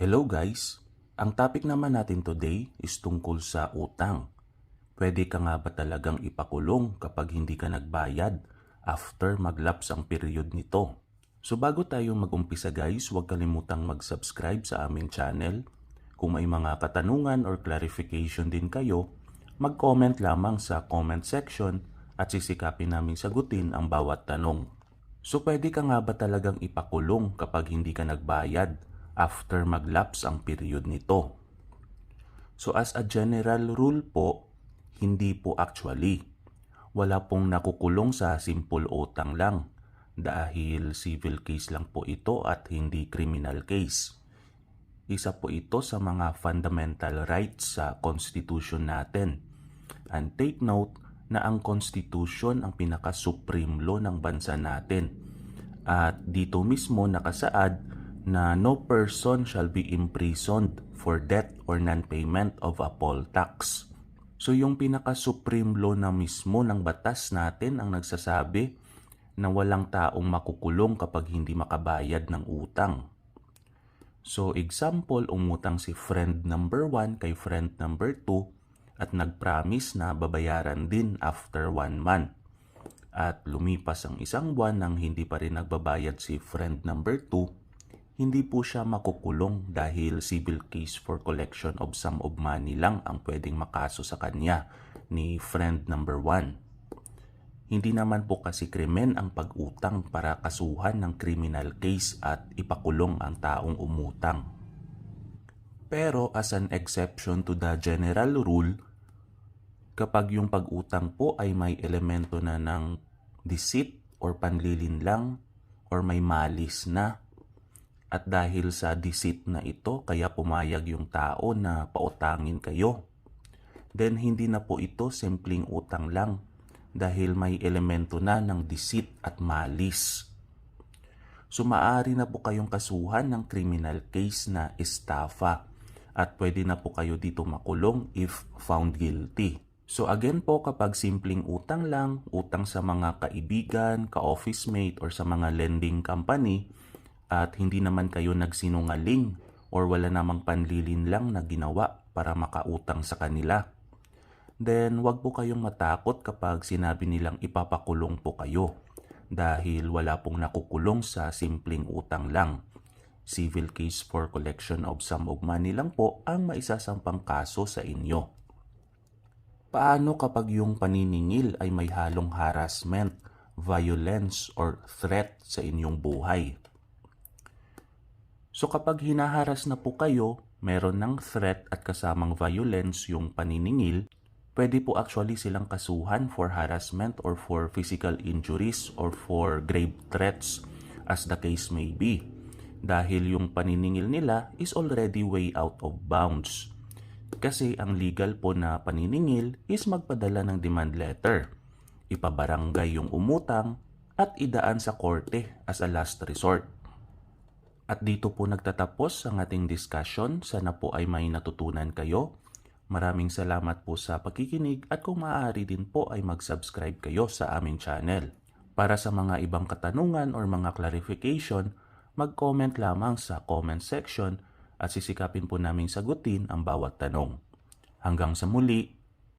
Hello guys! Ang topic naman natin today is tungkol sa utang. Pwede ka nga ba talagang ipakulong kapag hindi ka nagbayad after maglaps ang period nito? So bago tayo mag-umpisa guys, huwag kalimutang mag-subscribe sa aming channel. Kung may mga katanungan or clarification din kayo, mag-comment lamang sa comment section at sisikapin namin sagutin ang bawat tanong. So pwede ka nga ba talagang ipakulong kapag hindi ka nagbayad after maglaps ang period nito? So as a general rule po, hindi po actually. Wala pong nakukulong sa simple utang lang dahil civil case lang po ito at hindi criminal case. Isa po ito sa mga fundamental rights sa constitution natin. And take note na ang constitution ang pinaka-supreme law ng bansa natin. At dito mismo nakasaad na no person shall be imprisoned for debt or non-payment of a poll tax. So yung pinaka-supreme law na mismo ng batas natin ang nagsasabi na walang taong makukulong kapag hindi makabayad ng utang. So example, umutang si friend number 1 kay friend number 2 at nag-promise na babayaran din after 1 month. At lumipas ang isang buwan nang hindi pa rin nagbabayad si friend number 2, hindi po siya makukulong dahil civil case for collection of sum of money lang ang pwedeng makaso sa kanya ni friend number 1. Hindi naman po kasi krimen ang pag-utang para kasuhan ng criminal case at ipakulong ang taong umutang. Pero as an exception to the general rule, kapag yung pag-utang po ay may elemento na ng deceit or panlilin lang or may malis na at dahil sa deceit na ito kaya pumayag yung tao na pautangin kayo then hindi na po ito simpleng utang lang dahil may elemento na ng deceit at malis. So maaari na po kayong kasuhan ng criminal case na estafa at pwede na po kayo dito makulong if found guilty. So again po kapag simpleng utang lang, utang sa mga kaibigan, ka-office mate or sa mga lending company at hindi naman kayo nagsinungaling or wala namang panlilin lang na ginawa para makautang sa kanila then wag po kayong matakot kapag sinabi nilang ipapakulong po kayo dahil wala pong nakukulong sa simpleng utang lang. Civil case for collection of sum of money lang po ang maisasampang kaso sa inyo. Paano kapag yung paniningil ay may halong harassment, violence, or threat sa inyong buhay? So kapag hinaharas na po kayo, meron ng threat at kasamang violence yung paniningil, pwede po actually silang kasuhan for harassment or for physical injuries or for grave threats as the case may be. Dahil yung paniningil nila is already way out of bounds. Kasi ang legal po na paniningil is magpadala ng demand letter, ipabarangay yung umutang, at idaan sa korte as a last resort. At dito po nagtatapos ang ating discussion. Sana po ay may natutunan kayo Maraming salamat po sa pakikinig at kung maaari din po ay mag-subscribe kayo sa aming channel. Para sa mga ibang katanungan or mga clarification, mag-comment lamang sa comment section at sisikapin po namin sagutin ang bawat tanong. Hanggang sa muli,